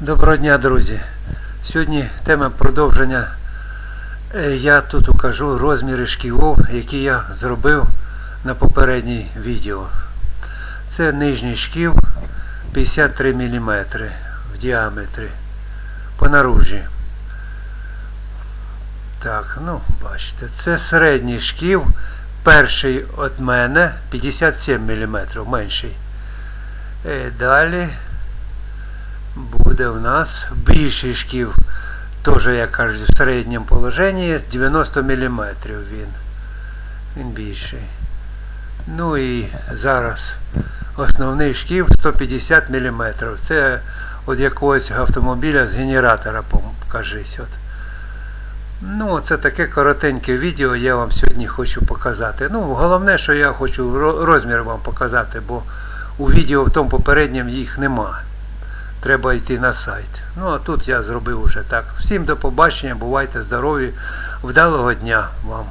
Доброго дня, друзі. Сьогодні тема продовження. Е, Я тут укажу розміри шківов, які я зробив на попередній відео. Це нижній шків 53 мм в діаметрі по наружі. Так, ну, бачите, це середній шків. Перший від мене 57 мм, менший. Е, Далі буде в нас більший шків, теж, як кажуть, в середньому положенні 90 мм він. Він більший. Ну і зараз основний шків 150 мм. Це від якогось автомобіля з генератора, кажись. От. Ну, це таке коротеньке відео я вам сьогодні хочу показати. Ну, головне, що я хочу розмір вам показати, бо у відео в тому попередньому їх нема. Треба йти на сайт. Ну а тут я зробив уже так. Всім до побачення, бувайте здорові, вдалого дня вам.